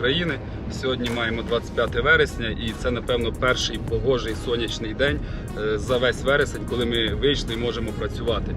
України. Сьогодні маємо 25 вересня, і це, напевно, перший погожий сонячний день е, за весь вересень, коли ми вийшли і можемо працювати.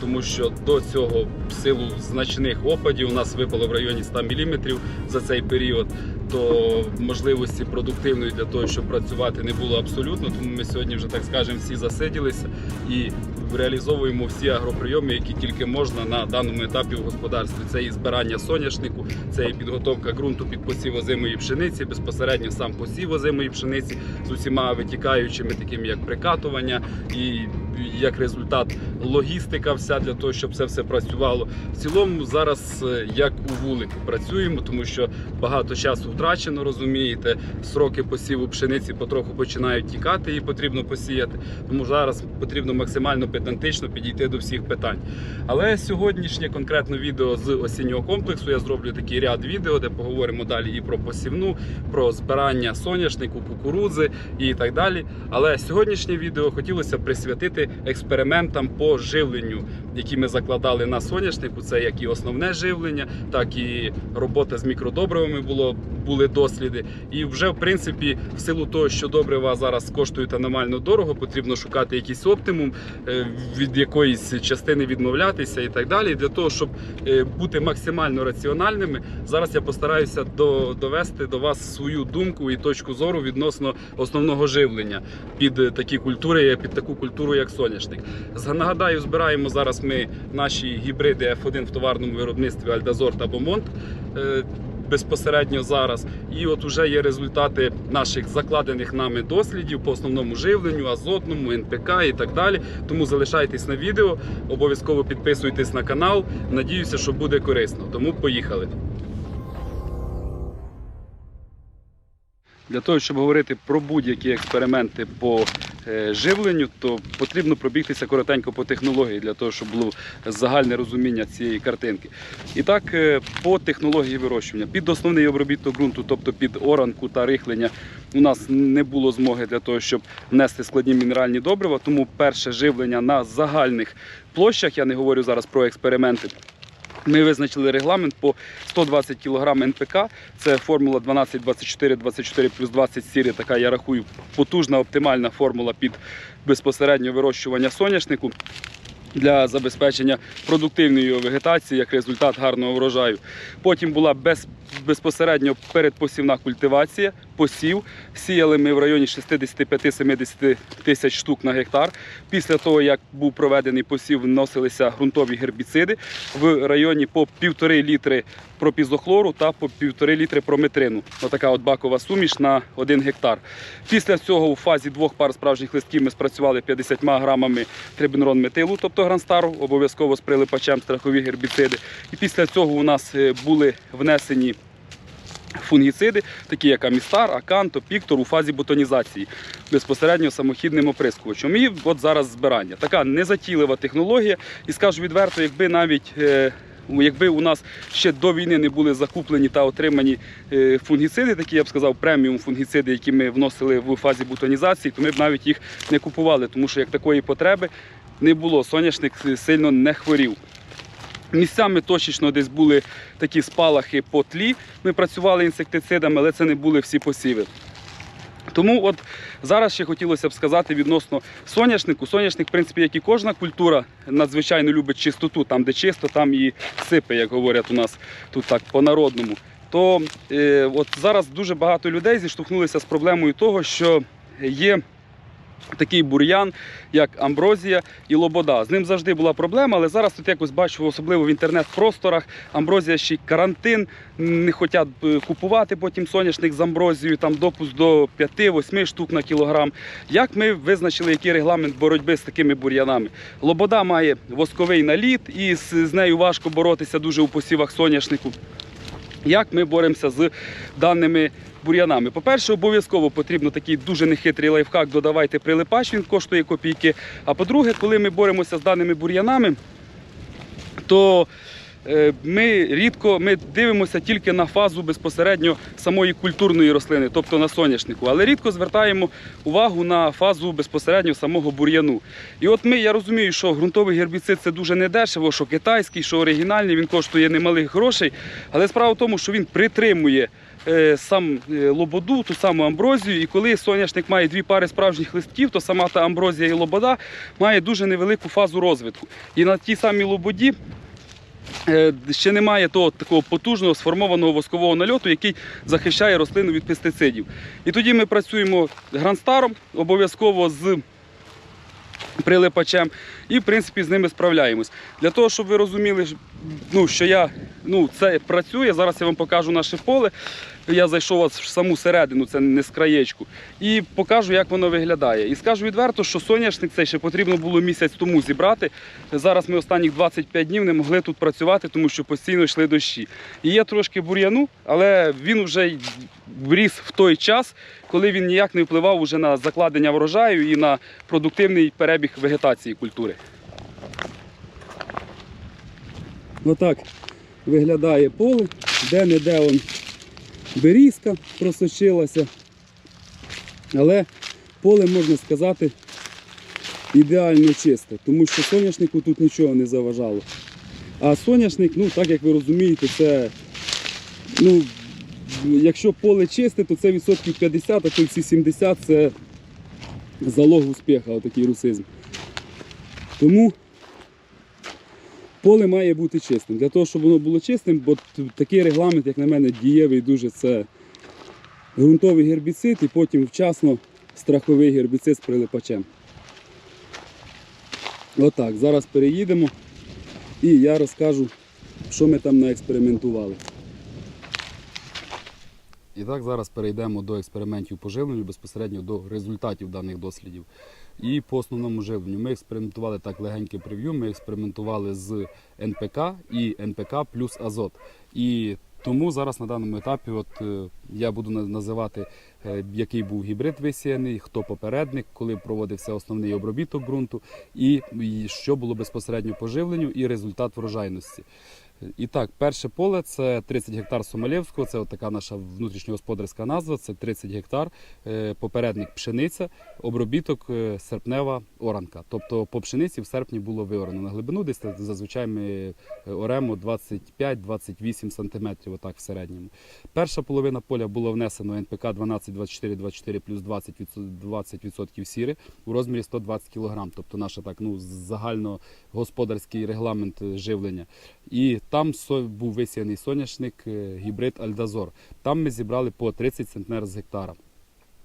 Тому що до цього в силу значних опадів у нас випало в районі 100 мм за цей період. То можливості продуктивної для того, щоб працювати, не було абсолютно. Тому ми сьогодні вже так скажемо всі засиділися і реалізовуємо всі агроприйоми, які тільки можна на даному етапі в господарстві. Це і збирання соняшнику, це і підготовка ґрунту під посів озимої пшениці, безпосередньо сам посів озимої пшениці з усіма витікаючими, такими як прикатування і як результат логістика, вся для того, щоб це все працювало. В цілому зараз е, як у вулику працюємо, тому що багато часу втрачено, розумієте. Сроки посіву пшениці потроху починають тікати, її потрібно посіяти. Тому зараз потрібно максимально педантично підійти до всіх питань. Але сьогоднішнє конкретно відео з осіннього комплексу я зроблю такий ряд відео, де поговоримо далі і про посівну, про збирання соняшнику, кукурудзи і так далі. Але сьогоднішнє відео хотілося присвятити експериментам по живленню, які ми закладали на соняшнику. Це як і основне живлення, так і робота з мікродобривами було. Були досліди, і вже в принципі, в силу того, що добрива зараз коштують аномально дорого, потрібно шукати якийсь оптимум, е, від якоїсь частини відмовлятися і так далі. Для того, щоб е, бути максимально раціональними, зараз я постараюся довести до вас свою думку і точку зору відносно основного живлення під е, такі культури, під таку культуру, як соняшник. Нагадаю, збираємо зараз ми наші гібриди F1 в товарному виробництві Альдазор та Бомонт. Безпосередньо зараз, і от уже є результати наших закладених нами дослідів по основному живленню, азотному, НПК і так далі. Тому залишайтесь на відео, обов'язково підписуйтесь на канал. Надіюся, що буде корисно. Тому поїхали. Для того, щоб говорити про будь-які експерименти по е, живленню, то потрібно пробігтися коротенько по технології для того, щоб було загальне розуміння цієї картинки. І так, е, по технології вирощування. Під основний обробіток ґрунту, тобто під оранку та рихлення, у нас не було змоги для того, щоб внести складні мінеральні добрива. Тому перше живлення на загальних площах, я не говорю зараз про експерименти. Ми визначили регламент по 120 кг НПК. Це формула 12, 24, 24 плюс 20 сірі. Така я рахую потужна оптимальна формула під безпосередньо вирощування соняшнику для забезпечення продуктивної вегетації як результат гарного врожаю. Потім була без, безпосередньо передпосівна культивація, посів. Сіяли ми в районі 65-70 тисяч штук на гектар. Після того, як був проведений посів, вносилися ґрунтові гербіциди в районі по півтори літри пропізохлору та по півтори літри прометрину. Отака от бакова суміш на один гектар. Після цього у фазі двох пар справжніх листків ми спрацювали 50 грамами трибенрон метилу, тобто гранстару, обов'язково з прилипачем страхові гербіциди. І після цього у нас е, були внесені фунгіциди, такі як Амістар, Аканто, Піктор у фазі бутонізації безпосередньо самохідним оприскувачем. І от зараз збирання. Така незатійлива технологія. І скажу відверто, якби навіть е, Якби у нас ще до війни не були закуплені та отримані е, фунгіциди, такі я б сказав, преміум фунгіциди, які ми вносили в фазі бутонізації, то ми б навіть їх не купували, тому що як такої потреби не було. Соняшник сильно не хворів. Місцями точечно десь були такі спалахи по тлі. Ми працювали інсектицидами, але це не були всі посіви. Тому от зараз ще хотілося б сказати відносно соняшнику. Соняшник, в принципі, як і кожна культура, надзвичайно любить чистоту. Там, де чисто, там і сипе, як говорять у нас тут так по-народному. То е, от зараз дуже багато людей зіштовхнулися з проблемою того, що є такий бур'ян, як амброзія і лобода. З ним завжди була проблема, але зараз тут якось бачу, особливо в інтернет-просторах, амброзія ще й карантин, не хочуть е, купувати потім соняшник з амброзією, там допуск до 5-8 штук на кілограм. Як ми визначили, який регламент боротьби з такими бур'янами? Лобода має восковий наліт і з, з нею важко боротися дуже у посівах соняшнику. Як ми боремося з даними бур'янами? По-перше, обов'язково потрібно такий дуже нехитрий лайфхак, додавайте прилипач, він коштує копійки. А по-друге, коли ми боремося з даними бур'янами, то е, ми рідко ми дивимося тільки на фазу безпосередньо самої культурної рослини, тобто на соняшнику, але рідко звертаємо увагу на фазу безпосередньо самого бур'яну. І от ми, я розумію, що ґрунтовий гербіцид це дуже недешево, що китайський, що оригінальний, він коштує немалих грошей. Але справа в тому, що він притримує сам е, лободу, ту саму амброзію. І коли соняшник має дві пари справжніх листків, то сама та амброзія і лобода має дуже невелику фазу розвитку. І на тій самій лободі. е, Ще немає того такого потужного сформованого воскового нальоту, який захищає рослину від пестицидів. І тоді ми працюємо гранстаром, обов'язково з прилипачем, і в принципі з ними справляємось. Для того, щоб ви розуміли, ну, що я ну, це працює. Зараз я вам покажу наше поле. Я зайшов ось в саму середину, це не з краєчку, і покажу, як воно виглядає. І скажу відверто, що соняшник цей ще потрібно було місяць тому зібрати. Зараз ми останніх 25 днів не могли тут працювати, тому що постійно йшли дощі. І є трошки бур'яну, але він вже й вріс в той час, коли він ніяк не впливав уже на закладення врожаю і на продуктивний перебіг вегетації культури. Отак виглядає поле, де-не-де он берізка просочилася. Але поле, можна сказати, ідеально чисте, тому що соняшнику тут нічого не заважало. А соняшник, ну так як ви розумієте, це, ну, якщо поле чисте, то це відсотків 50, а то всі 70 це залог успіху, отакий русизм. Тому поле має бути чистим. Для того, щоб воно було чистим, бо такий регламент, як на мене, дієвий дуже це ґрунтовий гербіцид і потім вчасно страховий гербіцид з прилипачем. Отак, зараз переїдемо і я розкажу, що ми там наекспериментували. І так, зараз перейдемо до експериментів по живленню, безпосередньо до результатів даних дослідів. І по основному живленню ми експериментували так легеньке прев'ю. Ми експериментували з НПК і НПК плюс азот. І тому зараз на даному етапі, от е, я буду називати, е, який був гібрид висіяний, хто попередник, коли проводився основний обробіток ґрунту, і, і що було безпосередньо по живленню, і результат врожайності. І так, перше поле це 30 гектар Сомалєвського, це така наша внутрішньогосподарська назва, це 30 гектар, е, попередник пшениця, обробіток е, серпнева оранка. Тобто по пшениці в серпні було виорано на глибину, десь зазвичай ми е, оремо 25-28 см, отак в середньому. Перша половина поля було внесено НПК 12, 24, 24 плюс 20%, відсо- 20% сіри у розмірі 120 кг. Тобто наш так, ну, загальногосподарський регламент живлення. І там був висіяний соняшник е, гібрид Альдазор. Там ми зібрали по 30 центнер з гектара.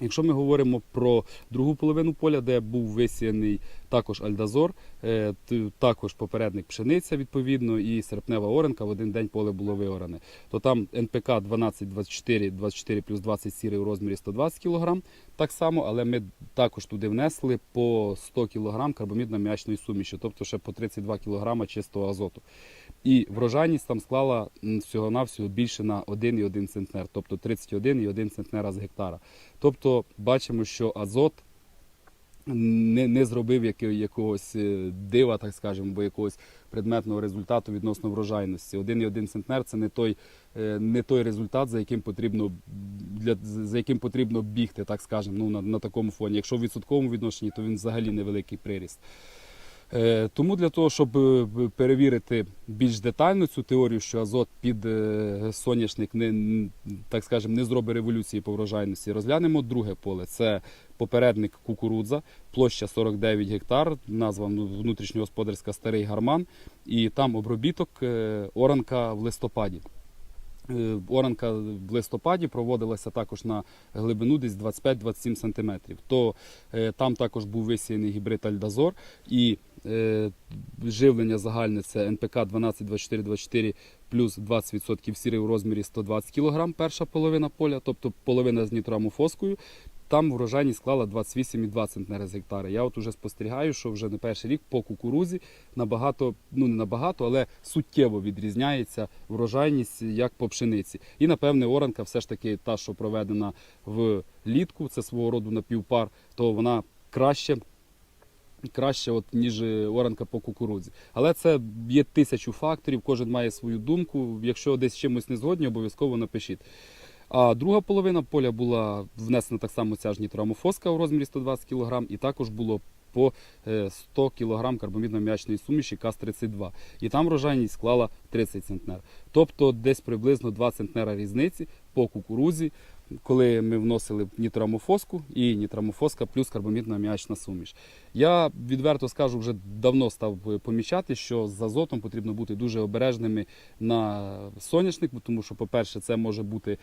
Якщо ми говоримо про другу половину поля, де був висіяний також Альдазор, е, також попередник пшениця відповідно і серпнева оренка, в один день поле було виоране, то там НПК 12, 24, 24 плюс 20 сіри у розмірі 120 кг, так само, але ми також туди внесли по 100 кг карбамідно-м'ячної суміші, тобто ще по 32 кг чистого азоту. І врожайність там склала всього-навсього більше на 1,1 центнер, тобто 31,1 центнера з гектара. Тобто бачимо, що азот не, не зробив якогось е, дива, так скажемо, бо якогось предметного результату відносно врожайності. 1,1 центнер це не той, е, не той результат, за яким потрібно для за яким потрібно бігти, так скажемо, ну, на, на такому фоні. Якщо в відсотковому відношенні, то він взагалі невеликий приріст. Е, Тому для того, щоб е, перевірити більш детально цю теорію, що азот під е, соняшник не так скажемо, не зробить революції по врожайності, розглянемо друге поле. Це попередник кукурудза, площа 49 гектар, назва ну, внутрішньогосподарська старий гарман, і там обробіток оранка в листопаді. Е, Оранка в листопаді проводилася також на глибину десь 25-27 см. То е, там також був висіяний гібрид Альдазор і е, живлення загальне це НПК 12, 24, 24 плюс 20% сіри у розмірі 120 кг, перша половина поля, тобто половина з нітрамофоскою. Там врожайність склала 28,2 центнери з гектара. Я от уже спостерігаю, що вже не перший рік по кукурузі набагато, ну не набагато, але суттєво відрізняється врожайність як по пшениці. І напевне оранка все ж таки та, що проведена в літку, це свого роду напівпар, то вона краще краще, от, ніж е, оранка по кукурудзі. Але це є тисячу факторів, кожен має свою думку. Якщо десь чимось не згодні, обов'язково напишіть. А друга половина поля була внесена так само ця ж нітроамофоска у розмірі 120 кг, і також було по е, 100 кг карбамідно-м'ячної суміші КАС-32. І там врожайність склала 30 центнер. Тобто десь приблизно 2 центнера різниці по кукурузі, коли ми вносили нітрамофоску і нітрамофоска плюс карбамідно-аміачна суміш. Я відверто скажу, вже давно став помічати, що з азотом потрібно бути дуже обережними на соняшник, тому що, по-перше, це може бути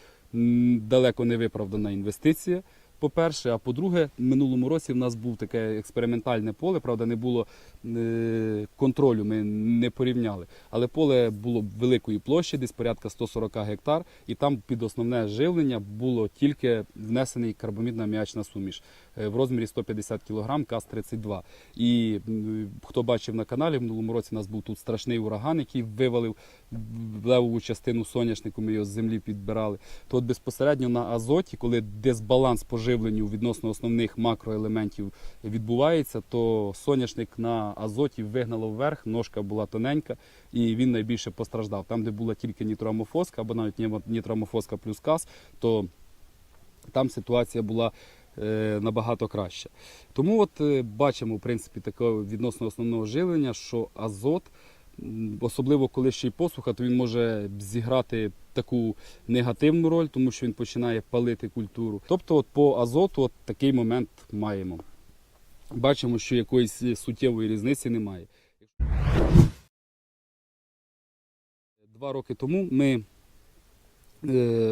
далеко не виправдана інвестиція. По-перше, а по-друге, в минулому році в нас був таке експериментальне поле, правда, не було е, контролю, ми не порівняли. Але поле було великої площі, десь порядка 140 гектар, і там під основне живлення було тільки внесений карбамідно-аміачна суміш е, в розмірі 150 кг КАС-32. І хто бачив на каналі, в минулому році у нас був тут страшний ураган, який вивалив левову частину соняшнику, ми його з землі підбирали. То от безпосередньо на азоті, коли дисбаланс по живленню відносно основних макроелементів відбувається, то соняшник на азоті вигнало вверх, ножка була тоненька, і він найбільше постраждав. Там, де була тільки нітроамофоска, або навіть ні- нітроамофоска плюс кас, то там ситуація була е, набагато краща. Тому от е, бачимо, в принципі, таке відносно основного живлення, що азот, особливо коли ще й посуха, то він може зіграти таку негативну роль, тому що він починає палити культуру. Тобто, от по азоту от такий момент маємо. Бачимо, що якоїсь суттєвої різниці немає. Два роки тому ми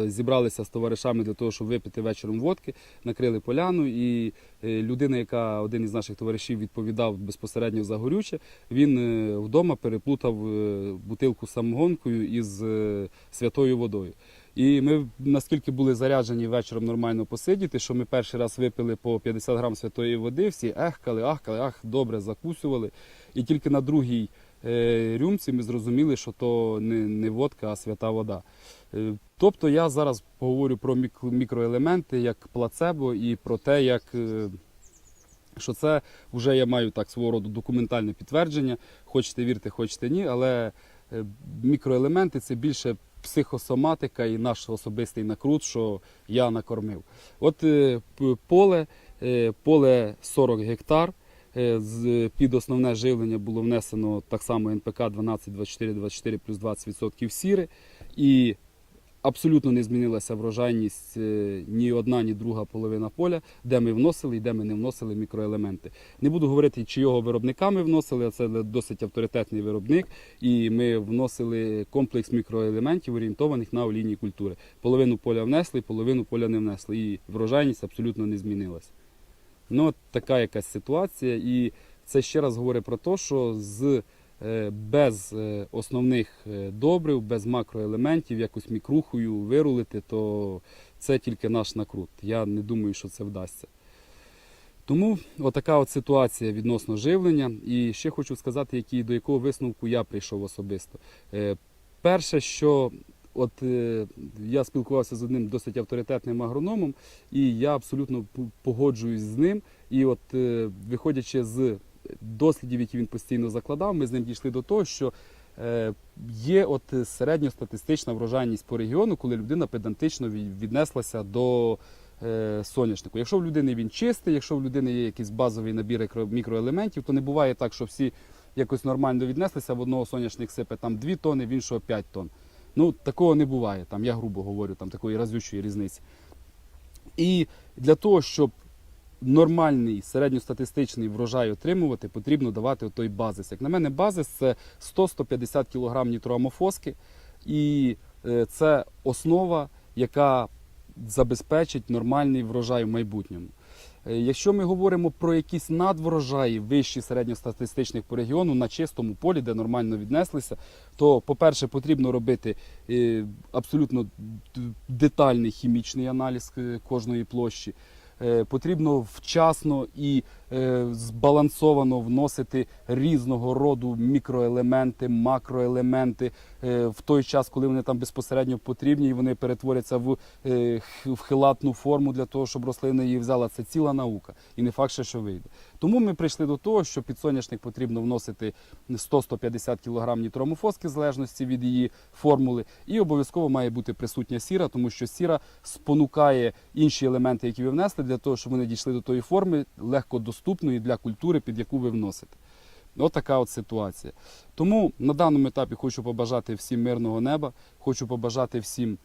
зібралися з товаришами для того, щоб випити вечором водки, накрили поляну, і е, людина, яка один із наших товаришів відповідав безпосередньо за горюче, він е, вдома переплутав е, бутилку самогонкою із е, святою водою. І ми наскільки були заряджені вечором нормально посидіти, що ми перший раз випили по 50 грам святої води, всі ехкали, ахкали, ах, добре закусували. І тільки на другій е, рюмці ми зрозуміли, що то не, не водка, а свята вода. Е, Тобто я зараз поговорю про мікроелементи як плацебо і про те, як е, що це вже я маю так свого роду документальне підтвердження. Хочете вірте, хочете ні, але е, мікроелементи це більше психосоматика і наш особистий накрут, що я накормив. От е, поле, е, поле 40 гектар. Е, Під основне живлення було внесено так само НПК 12, 24, 24 плюс 20% сіри. І абсолютно не змінилася врожайність е, ні одна, ні друга половина поля, де ми вносили і де ми не вносили мікроелементи. Не буду говорити, чийого виробника ми вносили, а це досить авторитетний виробник. І ми вносили комплекс мікроелементів, орієнтованих на олійні культури. Половину поля внесли, половину поля не внесли. І врожайність абсолютно не змінилася. Ну, от така якась ситуація. І це ще раз говорить про те, що з е, без е, основних е, добрив, без макроелементів, якось мікрухою вирулити, то це тільки наш накрут. Я не думаю, що це вдасться. Тому отака от ситуація відносно живлення. І ще хочу сказати, які, до якого висновку я прийшов особисто. Перше, що от е, я спілкувався з одним досить авторитетним агрономом, і я абсолютно погоджуюсь з ним. І от е, виходячи з дослідів, які він постійно закладав, ми з ним дійшли до того, що е, є от середньостатистична врожайність по регіону, коли людина педантично віднеслася до соняшнику. Якщо в людини він чистий, якщо в людини є якийсь базовий набір мікроелементів, то не буває так, що всі якось нормально віднеслися, в одного соняшник сипе там 2 тони, в іншого 5 тонн. Ну, такого не буває, там, я грубо говорю, там такої разючої різниці. І для того, щоб нормальний середньостатистичний врожай отримувати, потрібно давати той базис. Як на мене, базис це 100-150 кг нітроамофоски, і е, це основа, яка забезпечить нормальний врожай в майбутньому. Е, Якщо ми говоримо про якісь надврожаї вищі середньостатистичних по регіону на чистому полі, де нормально віднеслися, то, по-перше, потрібно робити е, абсолютно детальний хімічний аналіз е, кожної площі. Потрібно вчасно і збалансовано вносити різного роду мікроелементи, макроелементи е, в той час, коли вони там безпосередньо потрібні, і вони перетворяться в, е, в хилатну форму для того, щоб рослина її взяла. Це ціла наука, і не факт, що вийде. Тому ми прийшли до того, що під соняшник потрібно вносити 100-150 кг нітромофоски в залежності від її формули, і обов'язково має бути присутня сіра, тому що сіра спонукає інші елементи, які ви внесли, для того, щоб вони дійшли до тої форми легкодоступної для культури, під яку ви вносите. От от ситуація. Тому на даному етапі хочу побажати всім мирного неба, хочу побажати всім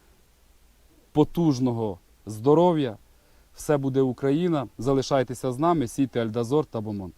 потужного здоров'я. Все буде Україна. Залишайтеся з нами, сійте Альдазор та Бомонт.